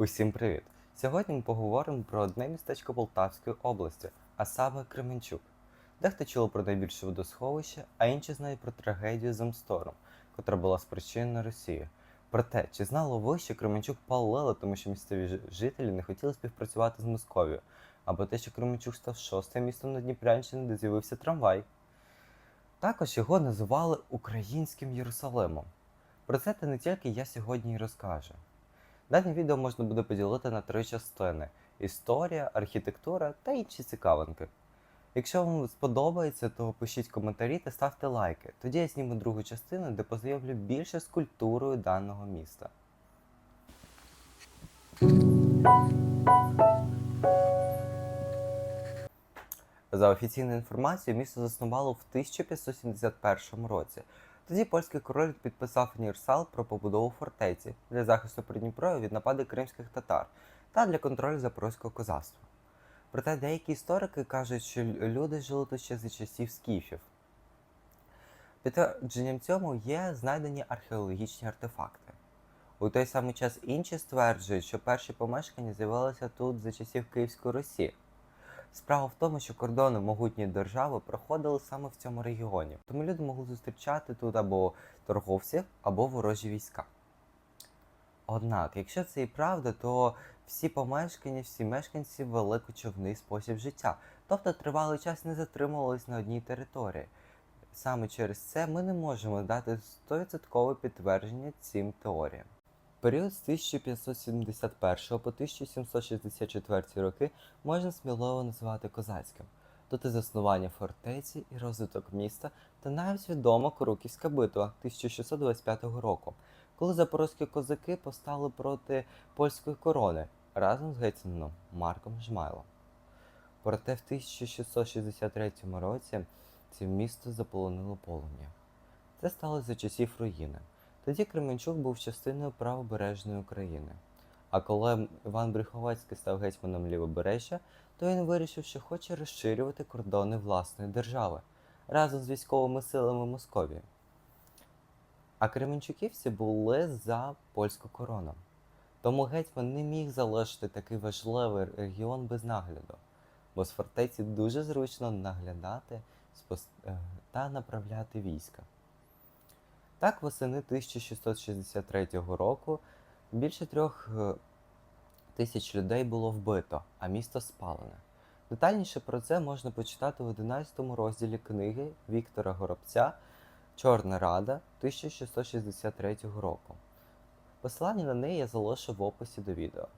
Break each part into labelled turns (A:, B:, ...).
A: Усім привіт! Сьогодні ми поговоримо про одне містечко Полтавської області, а саме Кременчук. Дехто чули про найбільше водосховище, а інші знають про трагедію з котра була спричинена Росією. Проте, чи знало ви, що Кременчук палили, тому що місцеві жителі не хотіли співпрацювати з Московією, або те, що Кременчук став шостим містом на Дніпрянщині, де з'явився трамвай. Також його називали Українським Єрусалимом. Про це та не тільки я сьогодні й розкажу. Дане відео можна буде поділити на три частини: історія, архітектура та інші цікавинки. Якщо вам сподобається, то пишіть коментарі та ставте лайки. Тоді я зніму другу частину, де познайомлю більше з культурою даного міста. За офіційною інформацією, місто заснувало в 1571 році. Тоді польський король підписав універсал про побудову фортеці для захисту Придніпров'я від нападу кримських татар та для контролю запорозького козацтва. Проте деякі історики кажуть, що люди жили тут ще за часів скіфів. Підтвердженням цьому є знайдені археологічні артефакти. У той самий час інші стверджують, що перші помешкання з'явилися тут за часів Київської Русі. Справа в тому, що кордони могутньої держави проходили саме в цьому регіоні, тому люди могли зустрічати тут або торговців, або ворожі війська. Однак, якщо це і правда, то всі помешкання, всі мешканці вели кочовний спосіб життя, тобто тривалий час не затримувались на одній території. Саме через це ми не можемо дати 100% підтвердження цим теоріям. Період з 1571 по 1764 роки можна сміливо називати козацьким. Тут і заснування фортеці, і розвиток міста, та навіть відома Коруківська битва 1625 року, коли запорозькі козаки постали проти польської корони разом з гетьманом Марком Жмайлом. Проте в 1663 році це місто заполонило полум'я. Це сталося за часів руїни. Тоді Кременчук був частиною правобережної України. А коли Іван Брюховецький став гетьманом Лівобережжя, то він вирішив, що хоче розширювати кордони власної держави разом з військовими силами Московії. А Кременчуківці були за польську корону. Тому гетьман не міг залишити такий важливий регіон без нагляду, бо з фортеці дуже зручно наглядати е, та направляти війська. Так, восени 1663 року більше трьох е, тисяч людей було вбито, а місто спалене. Детальніше про це можна почитати в 11 розділі книги Віктора Горобця Чорна Рада 1663 року. Посилання на неї я залишу в описі до відео.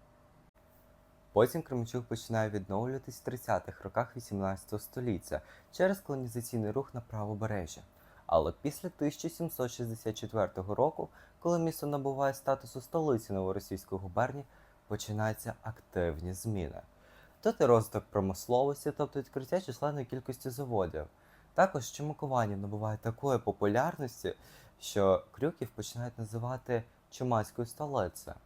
A: Потім Кременчук починає відновлюватись в 30-х роках 18 століття через колонізаційний рух на правобережжя. Але після 1764 року, коли місто набуває статусу столиці Новоросійської губернії, починаються активні зміни. Тут і розвиток промисловості, тобто відкриття численної кількості заводів. Також чумакування набуває такої популярності, що Крюків починають називати чумацькою столицею.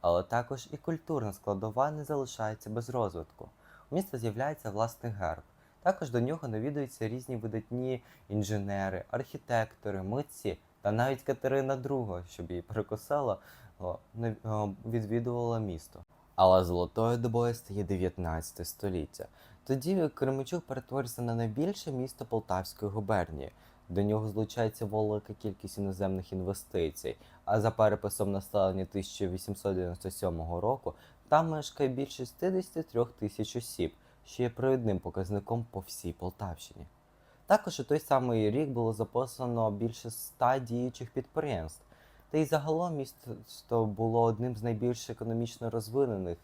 A: Але також і культурна складова не залишається без розвитку. У міста з'являється власний герб. Також до нього навідуються різні видатні інженери, архітектори, митці та навіть Катерина II, щоб її перекосила, о, відвідувала місто. Але золотою добою стає 19 століття. Тоді Кременчук перетворюється на найбільше місто Полтавської губернії. До нього злучається велика кількість іноземних інвестицій, а за переписом населення 1897 року там мешкає більше 63 тисяч осіб, що є провідним показником по всій Полтавщині. Також у той самий рік було записано більше 100 діючих підприємств. Та й загалом місто було одним з найбільш економічно розвинених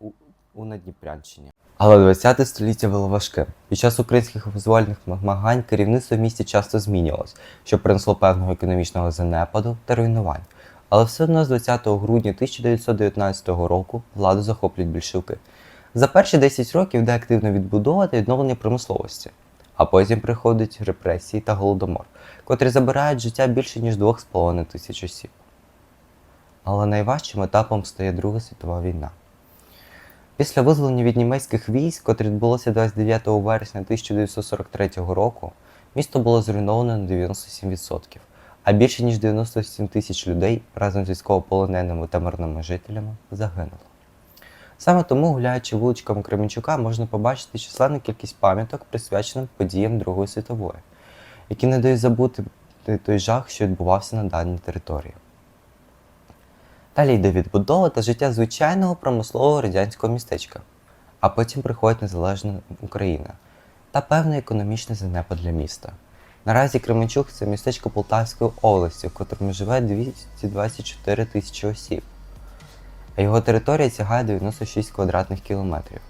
A: у, у Надніпрянщині. Але 20 століття було важке. Під час українських визвольних намагань керівництво в місті часто змінювалось, що принесло певного економічного занепаду та руйнувань. Але все одно з 20 грудня 1919 року владу захоплюють більшовики. За перші 10 років йде активна відбудова та відновлення промисловості. А потім приходять репресії та голодомор, котрі забирають життя більше ніж 2,5 тисяч осіб. Але найважчим етапом стає Друга світова війна. Після визволення від німецьких військ, котрі відбулося 29 вересня 1943 року, місто було зруйновано на 97%, а більше ніж 97 тисяч людей разом з військовополоненими та мирними жителями загинуло. Саме тому, гуляючи вуличками Кременчука, можна побачити численну кількість пам'яток, присвячених подіям Другої світової, які не дають забути той жах, що відбувався на даній території. Далі йде відбудова та життя звичайного промислового радянського містечка, а потім приходить незалежна Україна та певний економічний занепад для міста. Наразі Кременчук це містечко Полтавської області, в котрому живе 224 тисячі осіб, а його територія сягає 96 квадратних кілометрів.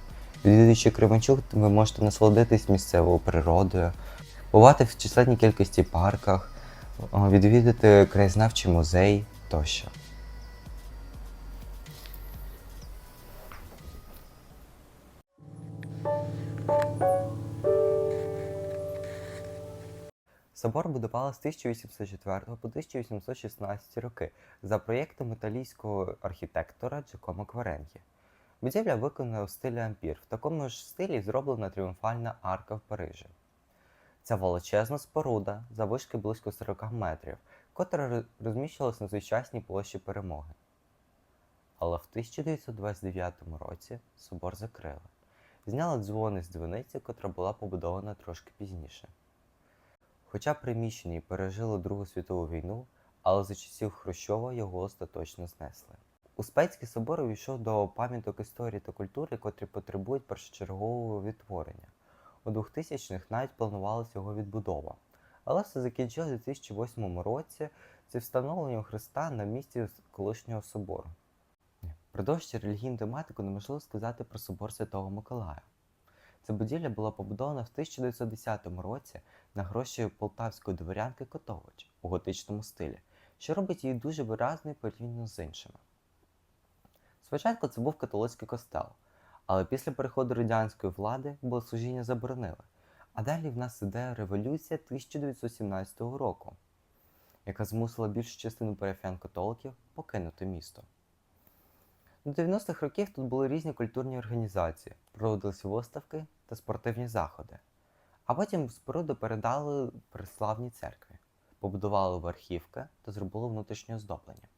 A: Відвідуючи Кременчук, ви можете насолодитись місцевою природою, бувати в численній кількості парках, відвідати краєзнавчий музей тощо. Собор будували з 1804 по 1816 роки за проєктом італійського архітектора Джакомо Кваренгі. Будівля виконана у стилі ампір. В такому ж стилі зроблена тріумфальна арка в Парижі. Це величезна споруда завишки близько 40 метрів, котра роз- розміщувалась на сучасній площі перемоги. Але в 1929 році собор закрили. Зняли дзвони з дзвіниці, котра була побудована трошки пізніше. Хоча приміщення й пережили Другу світову війну, але за часів Хрущова його остаточно знесли. Успенський собор увійшов до пам'яток історії та культури, котрі потребують першочергового відтворення. У 2000-х навіть планувалася його відбудова, але все закінчилось у 2008 році зі встановленням Христа на місці колишнього собору. Продовжуючи релігійну тематику, неможливо сказати про собор Святого Миколая. Ця будівля була побудована в 1910 році на гроші полтавської дворянки Котович у готичному стилі, що робить її дуже виразною порівняно з іншими. Спочатку це був католицький костел, але після переходу радянської влади богослужіння заборонили. А далі в нас іде революція 1917 року, яка змусила більшу частину парафіян католиків покинути місто. До 90-х років тут були різні культурні організації, проводилися виставки та спортивні заходи. А потім споруду передали православній церкві, побудували верхівки та зробили внутрішнє оздоблення.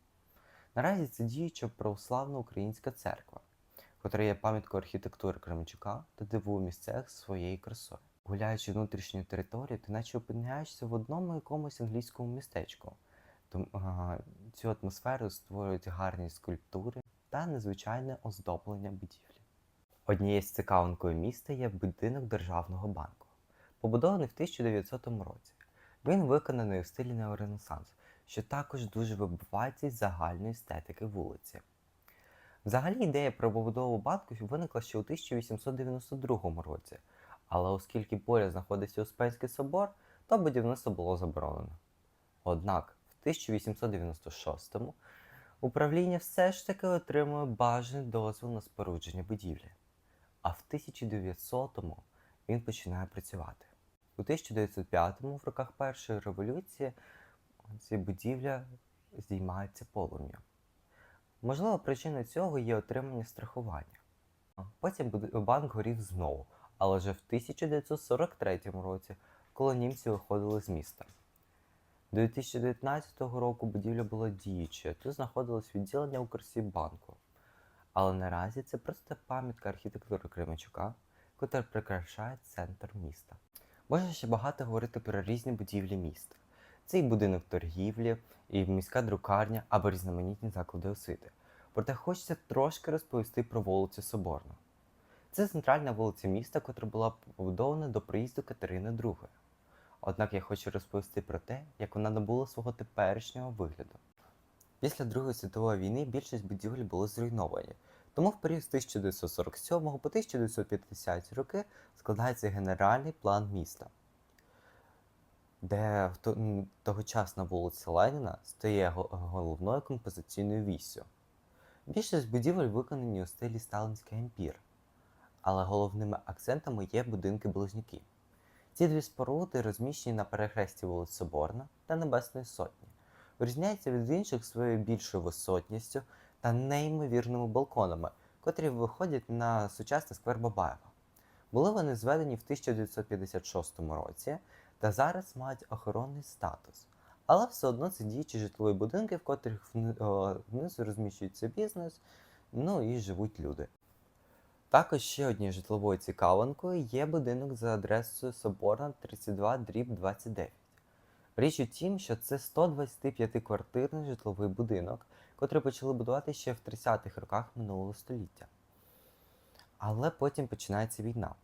A: Наразі це діюча православна українська церква, котра є пам'яткою архітектури Кременчука та дивує місцевих своєю красою. Гуляючи внутрішньою територією, ти наче опиняєшся в одному якомусь англійському містечку. Тому цю атмосферу створюють гарні скульптури та незвичайне оздоблення будівлі. Однією з цікавинкою міста є будинок Державного банку, побудований в 1900 році. Він виконаний у стилі неоренесанс, що також дуже вибивається із загальної естетики вулиці. Взагалі ідея про побудову банку виникла ще у 1892 році, але оскільки поряд знаходився Успенський собор, то будівництво було заборонено. Однак в 1896-му управління все ж таки отримує бажаний дозвіл на спорудження будівлі, а в 1900-му він починає працювати. У 1905-му, в роках першої революції, ця будівля здіймається полум'ям. Можливо, причиною цього є отримання страхування. Потім банк горів знову, але вже в 1943 році, коли німці виходили з міста. До 2019 року будівля була діючою, тут знаходилось відділення Укрсібанку. Але наразі це просто пам'ятка архітектури Кременчука, котра прикрашає центр міста. Можна ще багато говорити про різні будівлі міста. Це і будинок торгівлі, і міська друкарня або різноманітні заклади освіти. Проте хочеться трошки розповісти про вулицю Соборну. Це центральна вулиця міста, котра була побудована до приїзду Катерини II. Однак я хочу розповісти про те, як вона набула свого теперішнього вигляду. Після Другої світової війни більшість будівель були зруйновані, тому в період з 1947 по 1950 роки складається генеральний план міста, де тогочасна вулиця Леніна стає головною композиційною віссю. Більшість будівель виконані у стилі Сталінський ампір, але головними акцентами є будинки-близнюки. Ці дві споруди розміщені на перехресті вулиць Соборна та Небесної Сотні. Вирізняються від інших своєю більшою висотністю та неймовірними балконами, котрі виходять на сучасний сквер Бабаєва. Були вони зведені в 1956 році та зараз мають охоронний статус. Але все одно це діючі житлові будинки, в котрих внизу розміщується бізнес, ну і живуть люди. Також ще однією житловою цікавинкою є будинок за адресою Соборна 32 дріб 29. Річ у тім, що це 125-квартирний житловий будинок, котрий почали будувати ще в 30-х роках минулого століття. Але потім починається війна.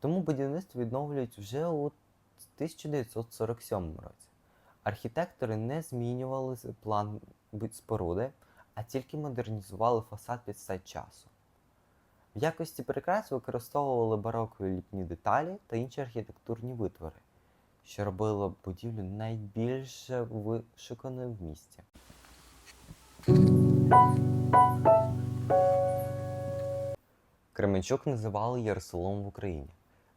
A: Тому будівництво відновлюють вже у 1947 році. Архітектори не змінювали план споруди, а тільки модернізували фасад під стать часу. В якості прикрас використовували барокові ліпні деталі та інші архітектурні витвори, що робило будівлю найбільш вишуканою в місті. Кременчук називали Єрусалимом в Україні.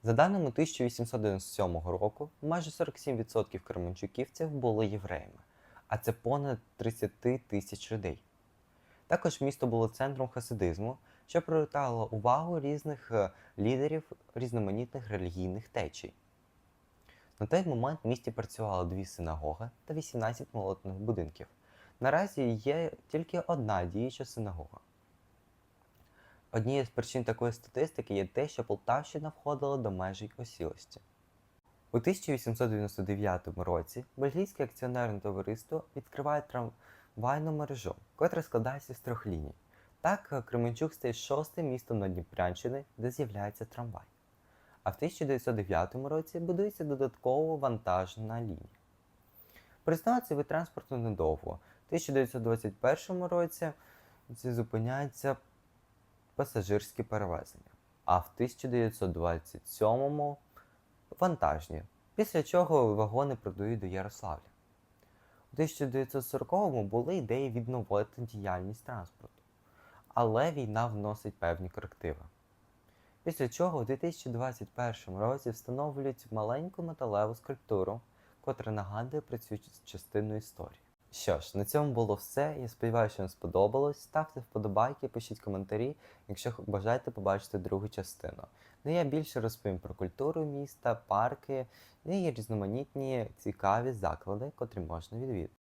A: За даними 1897 року, майже 47% кременчуківців були євреями, а це понад 30 тисяч людей. Також місто було центром хасидизму, що привертало увагу різних е, лідерів різноманітних релігійних течій. На той момент в місті працювало дві синагоги та 18 молотних будинків. Наразі є тільки одна діюча синагога. Однією з причин такої статистики є те, що Полтавщина входила до межі осілості. У 1899 році Бельгійське акціонерне товариство відкриває трамвайну мережу, котра складається з трьох ліній. Так, Кременчук стає шостим містом на Дніпрянщини, де з'являється трамвай. А в 1909 році будується додаткова вантажна лінія. Признався від транспорту недовго. В 1921 році це зупиняється пасажирські перевезення, а в 1927 вантажні, після чого вагони продають до Ярославля. У 1940-му були ідеї відновити діяльність транспорту, але війна вносить певні корективи. Після чого у 2021 році встановлюють маленьку металеву скульптуру, котра нагадує про цю частину історії. Що ж, на цьому було все. Я сподіваюся, що вам сподобалось. Ставте вподобайки, пишіть коментарі, якщо бажаєте побачити другу частину. Ну я більше розповім про культуру міста, парки і різноманітні цікаві заклади, котрі можна відвідати.